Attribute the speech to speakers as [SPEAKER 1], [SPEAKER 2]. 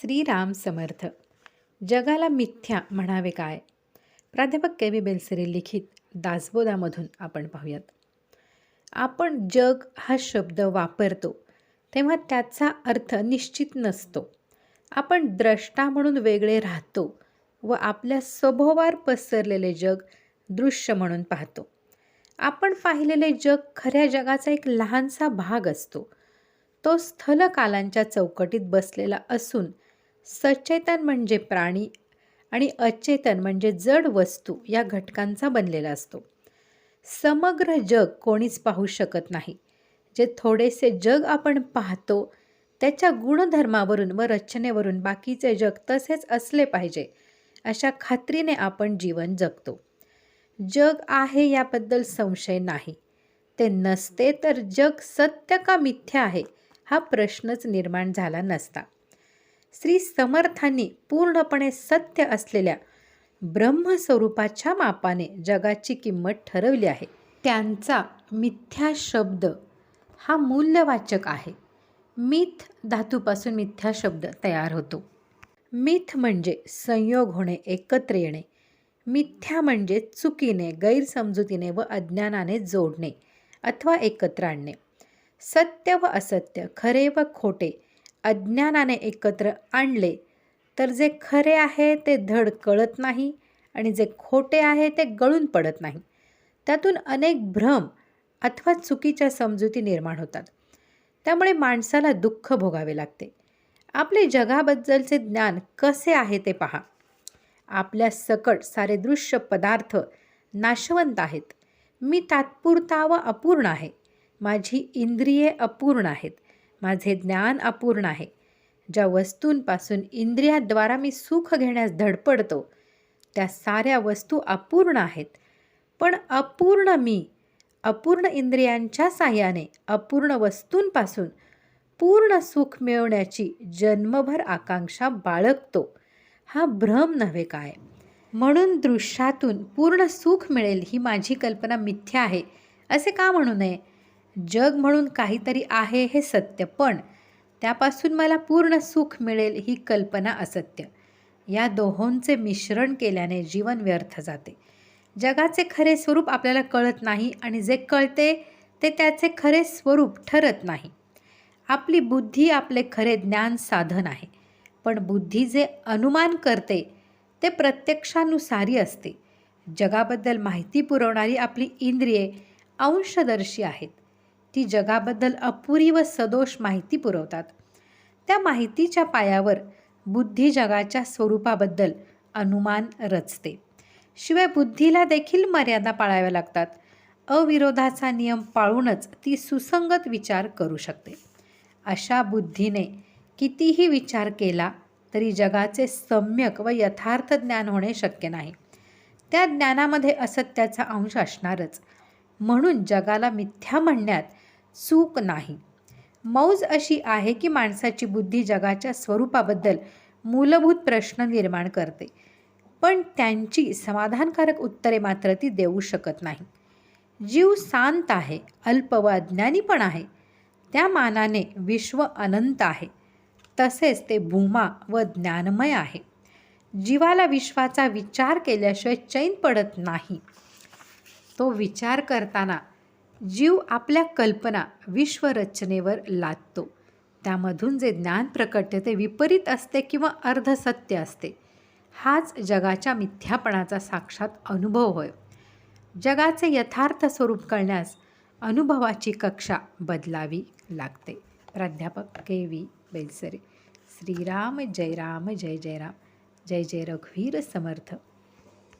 [SPEAKER 1] श्रीराम समर्थ. जगाला मिथ्या म्हणावे काय? प्राध्यापक के व्ही बेलसरे लिखित दासबोधामधून आपण पाहूयात. आपण जग हा शब्द वापरतो तेव्हा त्याचा अर्थ निश्चित नसतो. आपण द्रष्टा म्हणून वेगळे राहतो व आपल्या सभोवार पसरलेले जग दृश्य म्हणून पाहतो. आपण पाहिलेले जग खऱ्या जगाचा एक लहानसा भाग असतो. तो स्थलकालांच्या चौकटीत बसलेला असून सचेतन म्हणजे प्राणी आणि अचेतन म्हणजे जड वस्तू या घटकांचा बनलेला असतो. समग्र जग कोणीच पाहू शकत नाही. जे थोडेसे जग आपण पाहतो त्याच्या गुणधर्मावरून व रचनेवरून बाकीचे जग तसेच असले पाहिजे अशा खात्रीने आपण जीवन जगतो. जग आहे याबद्दल संशय नाही. ते नसते तर जग सत्य का मिथ्या आहे हा प्रश्नच निर्माण झाला नसता. श्री समर्थांनी पूर्णपणे सत्य असलेल्या ब्रह्मस्वरूपाच्या मापाने जगाची किंमत ठरवली आहे. त्यांचा मिथ्या शब्द हा मूल्यवाचक आहे. मिथ धातूपासून मिथ्या शब्द तयार होतो. मिथ म्हणजे संयोग होणे एकत्र येणे. मिथ्या म्हणजे चुकीने गैरसमजुतीने व अज्ञानाने जोडणे अथवा एकत्र आणणे. सत्य व असत्य खरे व खोटे अज्ञानाने एकत्र आणले तर जे खरे आहे ते धड कळत नाही आणि जे खोटे आहे ते गळून पडत नाही. त्यातून अनेक भ्रम अथवा चुकीच्या समजुती निर्माण होतात. त्यामुळे माणसाला दुःख भोगावे लागते. आपले जगाबद्दलचे ज्ञान कसे आहे ते पहा. आपल्या सकट सारे दृश्य पदार्थ नाशवंत आहेत. मी तात्पुरता व अपूर्ण आहे. माझी इंद्रिये अपूर्ण आहेत. माझे ज्ञान अपूर्ण आहे. ज्या वस्तूंपासून इंद्रियाद्वारा मी सुख घेण्यास धडपडतो त्या साऱ्या वस्तू अपूर्ण आहेत. पण अपूर्ण मी अपूर्ण इंद्रियांच्या साह्याने अपूर्ण वस्तूंपासून पूर्ण सुख मिळवण्याची जन्मभर आकांक्षा बाळगतो. हा भ्रम नव्हे काय? म्हणून दृश्यातून पूर्ण सुख मिळेल ही माझी कल्पना मिथ्या आहे असे का म्हणू नये? जग म्हणून काहीतरी आहे हे सत्य पण त्यापासून मला पूर्ण सुख मिळेल ही कल्पना असत्य. या दोहोंचे मिश्रण केल्याने जीवन व्यर्थ जाते. जगाचे खरे स्वरूप आपल्याला कळत नाही आणि जे कळते ते त्याचे खरे स्वरूप ठरत नाही. आपली बुद्धी आपले खरे ज्ञान साधन आहे पण बुद्धी जे अनुमान करते ते प्रत्यक्षानुसारी असते. जगाबद्दल माहिती पुरवणारी आपली इंद्रिये अंशदर्शी आहेत. ती जगाबद्दल अपुरी व सदोष माहिती पुरवतात. त्या माहितीच्या पायावर बुद्धी जगाच्या स्वरूपाबद्दल अनुमान रचते. शिवाय बुद्धीला देखील मर्यादा पाळाव्या लागतात. अविरोधाचा नियम पाळूनच ती सुसंगत विचार करू शकते. अशा बुद्धीने कितीही विचार केला तरी जगाचे सम्यक व यथार्थ ज्ञान होणे शक्य नाही. त्या ज्ञानामध्ये असत्याचा अंश असणारच. म्हणून जगाला मिथ्या म्हणण्यात चूक नाही. मौज अशी आहे की माणसाची बुद्धी जगाच्या स्वरूपाबद्दल मूलभूत प्रश्न निर्माण करते पण त्यांची समाधानकारक उत्तरे मात्र ती देऊ शकत नाही. जीव शांत आहे अल्प व अज्ञानी पण आहे. त्या मानाने विश्व अनंत आहे. तसेच ते भूमा व ज्ञानमय आहे. जीवाला विश्वाचा विचार केल्याशिवाय चैन पडत नाही. तो विचार करताना जीव आपल्या कल्पना विश्वरचनेवर लादतो. त्यामधून जे ज्ञान प्रकटते ते विपरीत असते किंवा अर्धसत्य असते हाच जगाच्या मिथ्यापणाचा साक्षात अनुभव होय. जगाचे यथार्थ स्वरूप कळण्यास अनुभवाची कक्षा बदलावी लागते. प्राध्यापक के व्ही बेलसरे. श्रीराम जय राम जय जय राम. जय जय रघुवीर समर्थ.